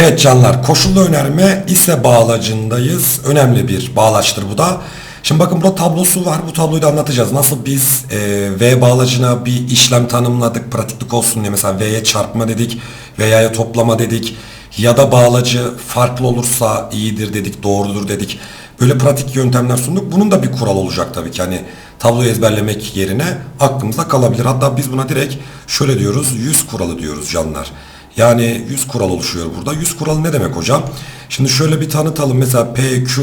Evet canlar koşullu önerme ise bağlacındayız. Önemli bir bağlaçtır bu da. Şimdi bakın burada tablosu var. Bu tabloyu da anlatacağız. Nasıl biz e, V bağlacına bir işlem tanımladık. Pratiklik olsun diye mesela V'ye çarpma dedik. V'ye toplama dedik. Ya da bağlacı farklı olursa iyidir dedik, doğrudur dedik. Böyle pratik yöntemler sunduk. Bunun da bir kural olacak tabii ki. Hani tabloyu ezberlemek yerine aklımızda kalabilir. Hatta biz buna direkt şöyle diyoruz. 100 kuralı diyoruz canlar. Yani 100 kural oluşuyor burada. 100 kural ne demek hocam? Şimdi şöyle bir tanıtalım. Mesela PQ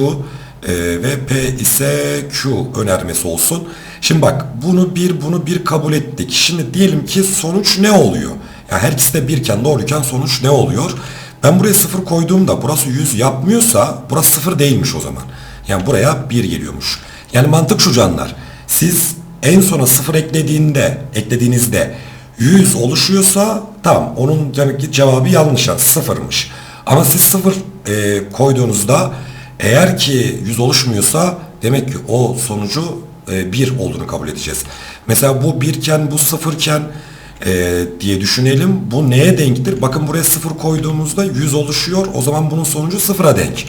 e, ve P ise Q önermesi olsun. Şimdi bak bunu bir bunu bir kabul ettik. Şimdi diyelim ki sonuç ne oluyor? Yani her ikisi de birken doğruyken sonuç ne oluyor? Ben buraya sıfır koyduğumda burası 100 yapmıyorsa burası sıfır değilmiş o zaman. Yani buraya 1 geliyormuş. Yani mantık şu canlar. Siz en sona sıfır eklediğinde, eklediğinizde 100 oluşuyorsa tamam onun demek ki cevabı yanlış yani sıfırmış. Ama siz sıfır e, koyduğunuzda eğer ki 100 oluşmuyorsa demek ki o sonucu e, 1 olduğunu kabul edeceğiz. Mesela bu birken bu sıfırken e, diye düşünelim. Bu neye denktir? Bakın buraya sıfır koyduğumuzda 100 oluşuyor. O zaman bunun sonucu sıfıra denk.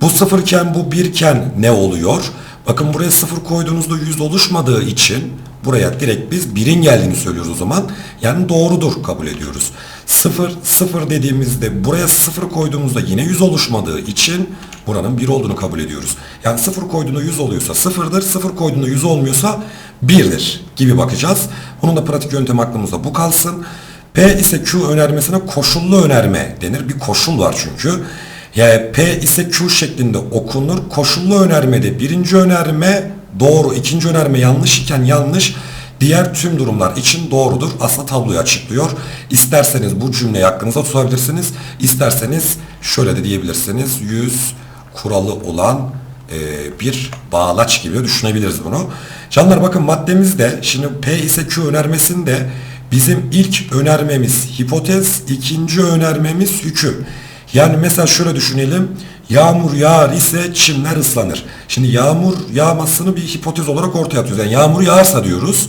Bu sıfırken bu birken ne oluyor? Bakın buraya sıfır koyduğunuzda 100 oluşmadığı için buraya direkt biz birin geldiğini söylüyoruz o zaman. Yani doğrudur kabul ediyoruz. Sıfır, sıfır dediğimizde buraya sıfır koyduğumuzda yine 100 oluşmadığı için buranın 1 olduğunu kabul ediyoruz. Yani sıfır koyduğunda 100 oluyorsa sıfırdır, sıfır koyduğunda 100 olmuyorsa 1'dir gibi bakacağız. Bunun da pratik yöntemi aklımızda bu kalsın. P ise Q önermesine koşullu önerme denir. Bir koşul var çünkü. P ise Q şeklinde okunur. Koşullu önermede birinci önerme doğru, ikinci önerme yanlış iken yanlış, diğer tüm durumlar için doğrudur. Aslında tabloyu açıklıyor. İsterseniz bu cümleyi aklınıza tutabilirsiniz. İsterseniz şöyle de diyebilirsiniz. 100 kuralı olan e, bir bağlaç gibi düşünebiliriz bunu. Canlar bakın maddemizde şimdi P ise Q önermesinde bizim ilk önermemiz hipotez, ikinci önermemiz hüküm. Yani mesela şöyle düşünelim. Yağmur yağar ise çimler ıslanır. Şimdi yağmur yağmasını bir hipotez olarak ortaya atıyoruz. Yani yağmur yağarsa diyoruz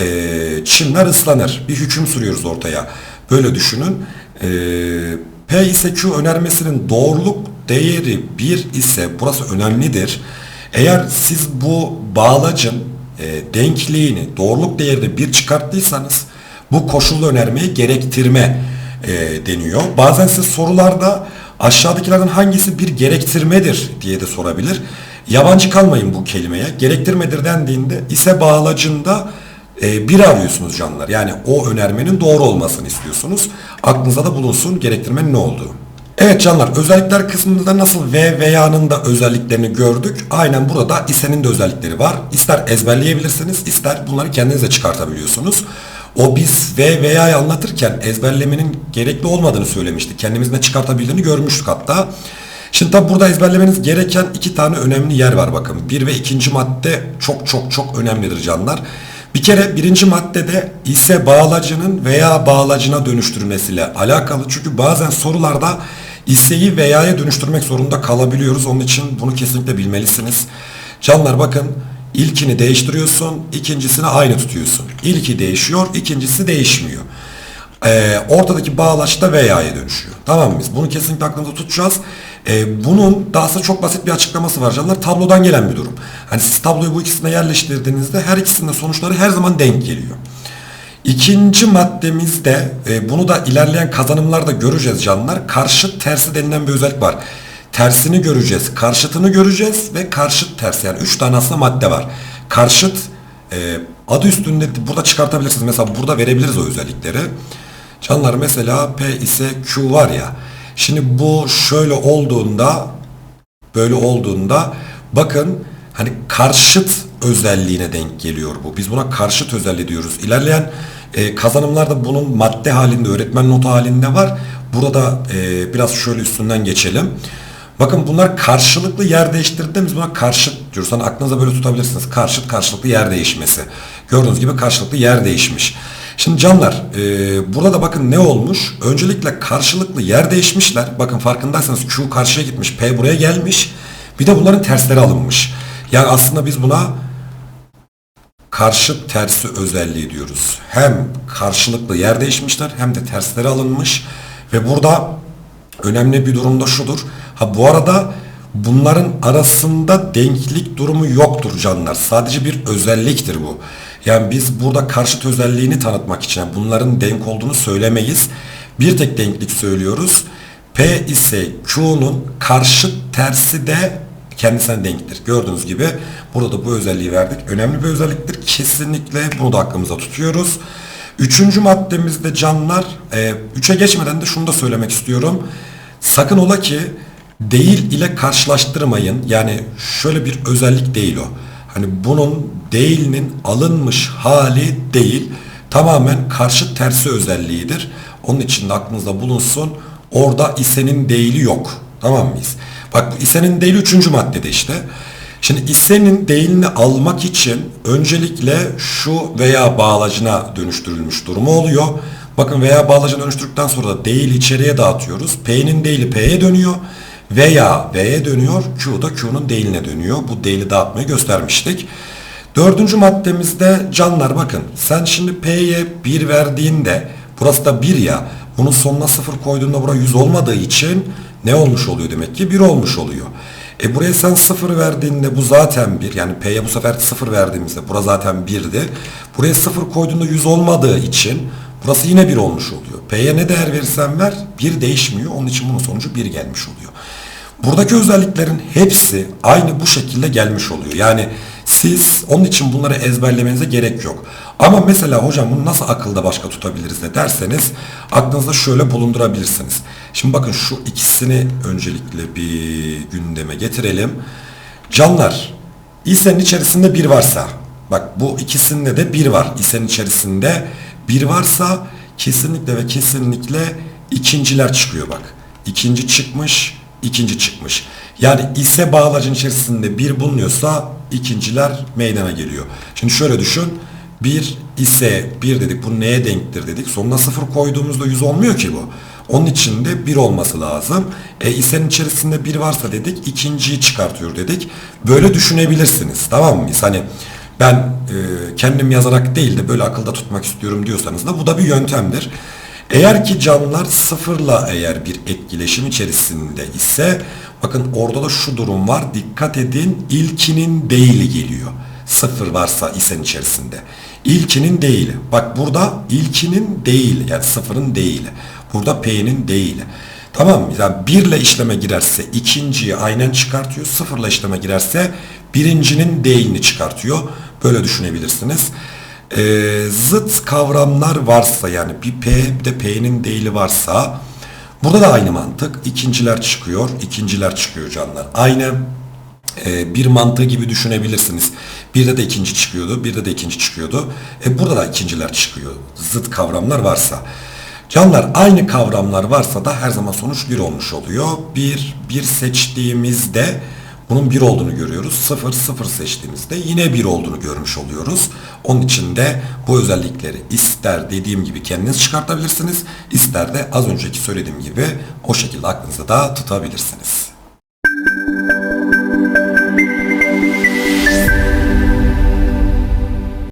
e, çimler ıslanır. Bir hüküm sürüyoruz ortaya. Böyle düşünün. E, P ise Q önermesinin doğruluk değeri 1 ise burası önemlidir. Eğer siz bu bağlacın e, denkliğini doğruluk değerini 1 çıkarttıysanız bu koşullu önermeyi gerektirme e, deniyor. Bazen siz sorularda aşağıdakilerden hangisi bir gerektirmedir diye de sorabilir. Yabancı kalmayın bu kelimeye. Gerektirmedir dendiğinde ise bağlacında e, bir arıyorsunuz canlar. Yani o önermenin doğru olmasını istiyorsunuz. Aklınızda da bulunsun gerektirmenin ne olduğu. Evet canlar özellikler kısmında nasıl ve veya'nın da özelliklerini gördük. Aynen burada ise'nin de özellikleri var. İster ezberleyebilirsiniz ister bunları kendiniz de çıkartabiliyorsunuz. O biz ve veya'yı anlatırken ezberlemenin gerekli olmadığını söylemiştik. Kendimizde çıkartabildiğini görmüştük hatta. Şimdi tabi burada ezberlemeniz gereken iki tane önemli yer var bakın. Bir ve ikinci madde çok çok çok önemlidir canlar. Bir kere birinci maddede ise bağlacının veya bağlacına dönüştürmesiyle alakalı. Çünkü bazen sorularda iseyi veya'ya dönüştürmek zorunda kalabiliyoruz. Onun için bunu kesinlikle bilmelisiniz. Canlar bakın ilkini değiştiriyorsun, ikincisini aynı tutuyorsun. İlki değişiyor, ikincisi değişmiyor. Ee, ortadaki bağlaç da veya'ya dönüşüyor. Tamam mı biz? Bunu kesinlikle aklımızda tutacağız. Ee, bunun daha sonra çok basit bir açıklaması var canlar. Tablodan gelen bir durum. Hani siz tabloyu bu ikisine yerleştirdiğinizde her ikisinin sonuçları her zaman denk geliyor. İkinci maddemizde e, bunu da ilerleyen kazanımlarda göreceğiz canlar. Karşıt tersi denilen bir özellik var. Tersini göreceğiz, karşıtını göreceğiz ve karşıt tersi yani üç tane aslında madde var. Karşıt e, adı üstünde burada çıkartabilirsiniz. Mesela burada verebiliriz o özellikleri. Canlar mesela P ise Q var ya. Şimdi bu şöyle olduğunda böyle olduğunda bakın hani karşıt özelliğine denk geliyor bu. Biz buna karşıt özelliği diyoruz. İlerleyen e, kazanımlarda bunun madde halinde, öğretmen notu halinde var. Burada e, biraz şöyle üstünden geçelim. Bakın bunlar karşılıklı yer değiştirdiğinde biz buna karşıt diyoruz. Hani aklınıza böyle tutabilirsiniz. Karşıt karşılıklı yer değişmesi. Gördüğünüz gibi karşılıklı yer değişmiş. Şimdi canlar e, burada da bakın ne olmuş? Öncelikle karşılıklı yer değişmişler. Bakın farkındaysanız Q karşıya gitmiş, P buraya gelmiş. Bir de bunların tersleri alınmış. Yani aslında biz buna karşıt tersi özelliği diyoruz. Hem karşılıklı yer değişmişler hem de tersleri alınmış ve burada önemli bir durumda şudur. Ha bu arada bunların arasında denklik durumu yoktur canlar. Sadece bir özelliktir bu. Yani biz burada karşıt özelliğini tanıtmak için yani bunların denk olduğunu söylemeyiz. Bir tek denklik söylüyoruz. P ise Q'nun karşıt tersi de kendisine denktir. Gördüğünüz gibi burada da bu özelliği verdik. Önemli bir özelliktir. Kesinlikle bunu da aklımıza tutuyoruz. Üçüncü maddemizde canlar, e, üçe geçmeden de şunu da söylemek istiyorum. Sakın ola ki değil ile karşılaştırmayın. Yani şöyle bir özellik değil o. Hani bunun değilinin alınmış hali değil. Tamamen karşıt tersi özelliğidir. Onun için de aklınızda bulunsun. Orada isenin değili yok. Tamam mıyız? Bak bu isenin değili üçüncü maddede işte. Şimdi isenin değilini almak için öncelikle şu veya bağlacına dönüştürülmüş durumu oluyor. Bakın veya bağlacına dönüştürdükten sonra da değil içeriye dağıtıyoruz. P'nin değili P'ye dönüyor. Veya V'ye dönüyor. Q da Q'nun değiline dönüyor. Bu değili dağıtmayı göstermiştik. Dördüncü maddemizde canlar bakın. Sen şimdi P'ye 1 verdiğinde burası da 1 ya. Bunun sonuna 0 koyduğunda bura 100 olmadığı için ne olmuş oluyor demek ki? 1 olmuş oluyor. E buraya sen 0 verdiğinde bu zaten 1. Yani P'ye bu sefer 0 verdiğimizde bura zaten 1'di. Buraya 0 koyduğunda 100 olmadığı için burası yine 1 olmuş oluyor. P'ye ne değer verirsen ver 1 değişmiyor. Onun için bunun sonucu 1 gelmiş oluyor. Buradaki özelliklerin hepsi aynı bu şekilde gelmiş oluyor. Yani siz onun için bunları ezberlemenize gerek yok. Ama mesela hocam bunu nasıl akılda başka tutabiliriz de derseniz aklınızda şöyle bulundurabilirsiniz. Şimdi bakın şu ikisini öncelikle bir gündeme getirelim. Canlar İSE'nin içerisinde bir varsa bak bu ikisinde de bir var. İSE'nin içerisinde bir varsa kesinlikle ve kesinlikle ikinciler çıkıyor bak. İkinci çıkmış, ikinci çıkmış. Yani ise bağlacın içerisinde bir bulunuyorsa ikinciler meydana geliyor. Şimdi şöyle düşün. Bir ise bir dedik. Bu neye denktir dedik. Sonuna sıfır koyduğumuzda 100 olmuyor ki bu. Onun için de 1 olması lazım. E isenin içerisinde 1 varsa dedik ikinciyi çıkartıyor dedik. Böyle düşünebilirsiniz. Tamam mı? Hani ben e, kendim yazarak değil de böyle akılda tutmak istiyorum diyorsanız da bu da bir yöntemdir. Eğer ki canlılar sıfırla eğer bir etkileşim içerisinde ise bakın orada da şu durum var. Dikkat edin ilkinin değili geliyor. Sıfır varsa isen içerisinde. İlkinin değili. Bak burada ilkinin değili yani sıfırın değili. Burada P'nin değili. Tamam mı? Yani birle işleme girerse ikinciyi aynen çıkartıyor. Sıfırla işleme girerse birincinin değilini çıkartıyor. Böyle düşünebilirsiniz. Ee, zıt kavramlar varsa yani bir P de P'nin değili varsa burada da aynı mantık. İkinciler çıkıyor. ikinciler çıkıyor canlar. Aynı e, bir mantığı gibi düşünebilirsiniz. Birde de ikinci çıkıyordu. Birde de ikinci çıkıyordu. E, burada da ikinciler çıkıyor. Zıt kavramlar varsa. Canlar aynı kavramlar varsa da her zaman sonuç 1 olmuş oluyor. 1, 1 seçtiğimizde bunun 1 olduğunu görüyoruz. 0, 0 seçtiğimizde yine 1 olduğunu görmüş oluyoruz. Onun için de bu özellikleri ister dediğim gibi kendiniz çıkartabilirsiniz. ister de az önceki söylediğim gibi o şekilde aklınızda da tutabilirsiniz.